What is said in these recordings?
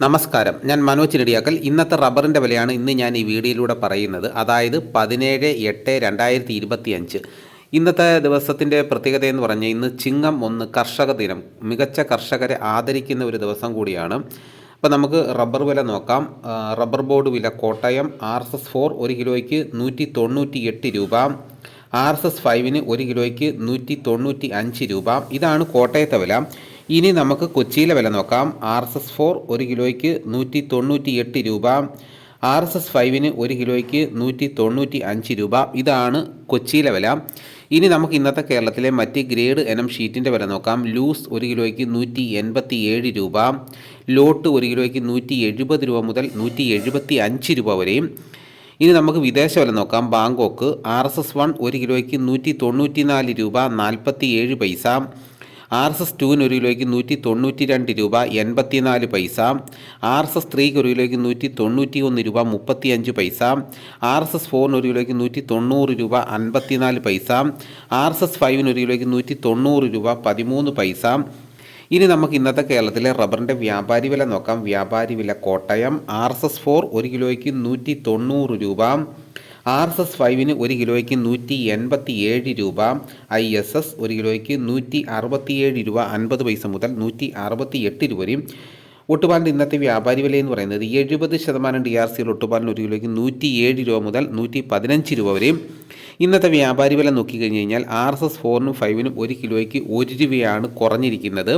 നമസ്കാരം. ഞാൻ മനോജ് നെടിയാക്കൽ. ഇന്നത്തെ റബ്ബറിന്റെ വിലയാണ് ഇന്ന് ഞാൻ ഈ വീഡിയോയിലൂടെ പറയുന്നത്. അതായത് പതിനേഴ് എട്ട് രണ്ടായിരത്തി ഇരുപത്തി അഞ്ച് ഇന്നത്തെ ദിവസത്തിന്റെ പ്രത്യേകത എന്ന് പറഞ്ഞാൽ ഇന്ന് ചിങ്ങം ഒന്ന് കർഷക ദിനം. മികച്ച കർഷകരെ ആദരിക്കുന്ന ഒരു ദിവസം കൂടിയാണ്. അപ്പോൾ നമുക്ക് റബ്ബർ വില നോക്കാം. റബ്ബർ ബോർഡ് വില Kottayam R S S four ഒരു കിലോയ്ക്ക് നൂറ്റി തൊണ്ണൂറ്റി എട്ട് രൂപ. ആർ എസ് എസ് ഫൈവിന് ഒരു കിലോയ്ക്ക് നൂറ്റി തൊണ്ണൂറ്റി അഞ്ച് രൂപ. ഇതാണ് കോട്ടയത്തെ വില. ഇനി നമുക്ക് കൊച്ചിയിലെ വില നോക്കാം. ആർ എസ് എസ് ഫോർ ഒരു കിലോയ്ക്ക് നൂറ്റി തൊണ്ണൂറ്റി എട്ട് രൂപ. ആർ എസ് എസ് ഫൈവിന് ഒരു കിലോയ്ക്ക് നൂറ്റി തൊണ്ണൂറ്റി അഞ്ച് രൂപ. ഇതാണ് കൊച്ചിയിലെ വില. ഇനി നമുക്ക് ഇന്നത്തെ കേരളത്തിലെ മറ്റ് ഗ്രേഡ് എനം ഷീറ്റിന്റെ വില നോക്കാം. ലൂസ് ഒരു കിലോയ്ക്ക് നൂറ്റി എൺപത്തി ഏഴ് രൂപ. ലോട്ട് ഒരു കിലോയ്ക്ക് നൂറ്റി എഴുപത് രൂപ മുതൽ നൂറ്റി എഴുപത്തി അഞ്ച് രൂപ വരെയും. ഇനി നമുക്ക് വിദേശ വില നോക്കാം. Bangkok R S S one ഒരു കിലോയ്ക്ക് നൂറ്റി തൊണ്ണൂറ്റി നാല് രൂപ നാൽപ്പത്തി ഏഴ് പൈസ. ആർ എസ് എസ് ടുവിന് ഒരു കിലോയ്ക്ക് നൂറ്റി തൊണ്ണൂറ്റി രണ്ട് രൂപ എൺപത്തിനാല് പൈസ ആർ എസ് എസ് ത്രീക്ക് ഒരു കിലോയ്ക്ക് നൂറ്റി തൊണ്ണൂറ്റി ഒന്ന് രൂപ മുപ്പത്തി അഞ്ച് പൈസ ആർ എസ് എസ് ഫോറിന് ഒരു കിലോയ്ക്ക് നൂറ്റി തൊണ്ണൂറ് രൂപ അൻപത്തിനാല് പൈസ ആർ എസ് എസ് ഫൈവിന് ഒരു കിലോയ്ക്ക് നൂറ്റി തൊണ്ണൂറ് രൂപ പതിമൂന്ന് പൈസ. ഇനി നമുക്ക് ഇന്നത്തെ കേരളത്തിലെ റബ്ബറിന്റെ വ്യാപാരി വില നോക്കാം. വ്യാപാരി വില Kottayam R S S four ഒരു കിലോയ്ക്ക് നൂറ്റി തൊണ്ണൂറ് രൂപ. ആർ എസ് എസ് ഫൈവിന് ഒരു കിലോയ്ക്ക് നൂറ്റി എൺപത്തി ഏഴ് രൂപ ഐ എസ് എസ് ഒരു കിലോയ്ക്ക് നൂറ്റി അറുപത്തിയേഴ് രൂപ അൻപത് പൈസ മുതൽ നൂറ്റി അറുപത്തി എട്ട് രൂപ വരെയും. ഒട്ടുപാലിന്റെ ഇന്നത്തെ വ്യാപാരി വില എന്ന് പറയുന്നത് എഴുപത് ശതമാനം ഡി ആർ സിയിൽ ഒട്ടുപാലിന് ഒരു കിലോയ്ക്ക് നൂറ്റി ഏഴ് രൂപ മുതൽ നൂറ്റി പതിനഞ്ച് രൂപ വരെയും. ഇന്നത്തെ വ്യാപാരി വില നോക്കിക്കഴിഞ്ഞ് കഴിഞ്ഞാൽ ആർ എസ് എസ് ഫോറിനും ഫൈവിനും ഒരു കിലോയ്ക്ക് ഒരു രൂപയാണ് കുറഞ്ഞിരിക്കുന്നത്.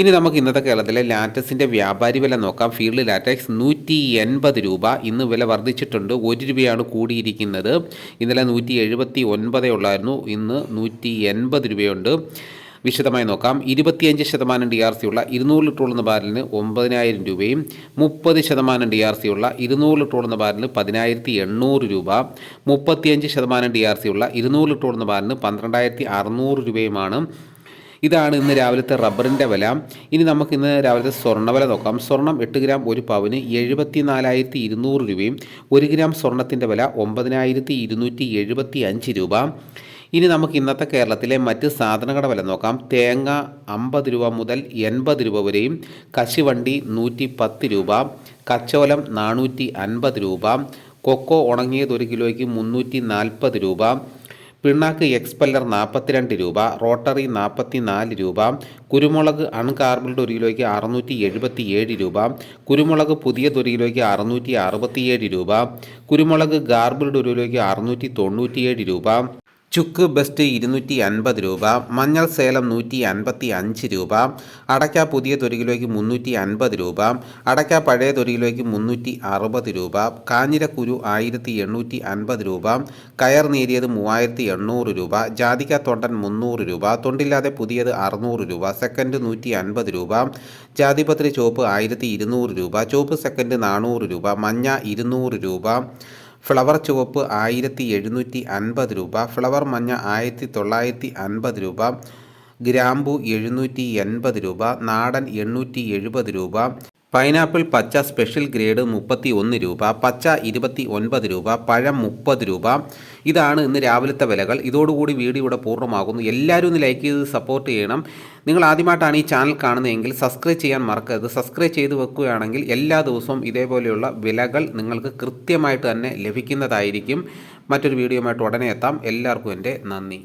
ഇനി നമുക്ക് ഇന്നത്തെ കേരളത്തിലെ ലാറ്റക്സിന്റെ വ്യാപാരി വില നോക്കാം. ഫീൽഡ് ലാറ്റക്സ് നൂറ്റി എൺപത് രൂപ. ഇന്ന് വില വർദ്ധിച്ചിട്ടുണ്ട്. ഒരു രൂപയാണ് കൂടിയിരിക്കുന്നത്. ഇന്നലെ നൂറ്റി എഴുപത്തി ഒൻപതേ ഉള്ളായിരുന്നു. ഇന്ന് നൂറ്റി എൺപത് രൂപയുണ്ട്. വിശദമായി നോക്കാം. ഇരുപത്തിയഞ്ച് ശതമാനം ഡി ആർ സി ഉള്ള ഇരുന്നൂറ് ലിറ്റർ ഉള്ള ബാരലിന് ഒമ്പതിനായിരം രൂപയും മുപ്പത് ശതമാനം ഡി ആർ സി ഉള്ള ഇരുന്നൂറ് ലിറ്റർ ഉള്ള ബാരലിന് പതിനായിരത്തി എണ്ണൂറ് രൂപ മുപ്പത്തിയഞ്ച് ശതമാനം ഡി ആർ സി ഉള്ള ഇരുന്നൂറ് ലിറ്റർ ഉള്ള ബാരലിന് പന്ത്രണ്ടായിരത്തി അറുന്നൂറ് രൂപയുമാണ്. ഇതാണ് ഇന്ന് രാവിലത്തെ റബ്ബറിന്റെ വില. ഇനി നമുക്ക് ഇന്ന് രാവിലത്തെ സ്വർണ വില നോക്കാം. സ്വർണം എട്ട് ഗ്രാം ഒരു പവന് എഴുപത്തി നാലായിരത്തി ഇരുന്നൂറ് രൂപയും ഒരു ഗ്രാം സ്വർണത്തിന്റെ വില ഒമ്പതിനായിരത്തി ഇരുന്നൂറ്റി എഴുപത്തി അഞ്ച് രൂപ. ഇനി നമുക്ക് ഇന്നത്തെ കേരളത്തിലെ മറ്റ് സാധനങ്ങളുടെ വില നോക്കാം. തേങ്ങ അമ്പത് രൂപ മുതൽ എൺപത് രൂപ വരെയും കശുവണ്ടി നൂറ്റി പത്ത് രൂപ കച്ചോലം നാനൂറ്റി അൻപത് രൂപ കൊക്കോ ഉണങ്ങിയത് ഒരു കിലോയ്ക്ക് മുന്നൂറ്റി നാൽപ്പത് രൂപ പിണ്ണാക്ക് എക്സ്പെല്ലർ നാൽപ്പത്തിരണ്ട് രൂപ റോട്ടറി നാൽപ്പത്തി നാല് രൂപ കുരുമുളക് അൺകാർബിൾഡ് ഒരു കിലോയ്ക്ക് അറുന്നൂറ്റി എഴുപത്തി ഏഴ് രൂപ കുരുമുളക് പുതിയത് ഒരു കിലോയ്ക്ക് അറുന്നൂറ്റി അറുപത്തിയേഴ് രൂപ കുരുമുളക് ഗാർബിൾഡ് ഒരു കിലോയ്ക്ക് അറുന്നൂറ്റി തൊണ്ണൂറ്റിയേഴ് രൂപ ചുക്ക് ബെസ്റ്റ് ഇരുന്നൂറ്റി അൻപത് രൂപ മഞ്ഞൾ സേലം നൂറ്റി അൻപത്തി അഞ്ച് രൂപ അടയ്ക്ക പുതിയ ഒരു കിലോയ്ക്ക് മുന്നൂറ്റി അൻപത് രൂപ അടയ്ക്ക പഴയ ഒരു കിലോയ്ക്ക് മുന്നൂറ്റി അറുപത് രൂപ കാഞ്ഞിരക്കുരു ആയിരത്തി എണ്ണൂറ്റി അൻപത് രൂപ കയർ നേരിയത് മൂവായിരത്തി എണ്ണൂറ് രൂപ ജാതിക്ക തൊണ്ടൻ മുന്നൂറ് രൂപ തൊണ്ടില്ലാതെ പുതിയത് അറുന്നൂറ് രൂപ സെക്കൻഡ് നൂറ്റി അൻപത് രൂപ ജാതിപത്രി ചോപ്പ് ആയിരത്തി ഇരുന്നൂറ് രൂപ ചോപ്പ് സെക്കൻഡ് നാനൂറ് രൂപ മഞ്ഞ ഇരുന്നൂറ് രൂപ ഫ്ലവർ ചുവപ്പ് ആയിരത്തി എഴുന്നൂറ്റി അൻപത് രൂപ ഫ്ലവർ മഞ്ഞ ആയിരത്തി തൊള്ളായിരത്തി അൻപത് രൂപ ഗ്രാമ്പു എഴുന്നൂറ്റി എൺപത് രൂപ നാടൻ എണ്ണൂറ്റി എഴുപത് രൂപ പൈനാപ്പിൾ പച്ച സ്പെഷ്യൽ ഗ്രേഡ് മുപ്പത്തി ഒന്ന് രൂപ പച്ച ഇരുപത്തി ഒൻപത് രൂപ പഴം മുപ്പത് രൂപ. ഇതാണ് ഇന്ന് രാവിലത്തെ വിലകൾ. ഇതോടുകൂടി വീഡിയോ ഇവിടെ പൂർണമാകുന്നു. എല്ലാവരും ഒന്ന് ലൈക്ക് ചെയ്ത് സപ്പോർട്ട് ചെയ്യണം. നിങ്ങൾ ആദ്യമായിട്ടാണ് ഈ ചാനൽ കാണുന്നതെങ്കിൽ സബ്സ്ക്രൈബ് ചെയ്യാൻ മറക്കരുത്. സബ്സ്ക്രൈബ് ചെയ്ത് വെക്കുകയാണെങ്കിൽ എല്ലാ ദിവസവും ഇതേപോലെയുള്ള വിലകൾ നിങ്ങൾക്ക് കൃത്യമായിട്ട് തന്നെ ലഭിക്കുന്നതായിരിക്കും. മറ്റൊരു വീഡിയോയുമായിട്ട് ഉടനെ എത്താം. എല്ലാവർക്കും എന്റെ നന്ദി.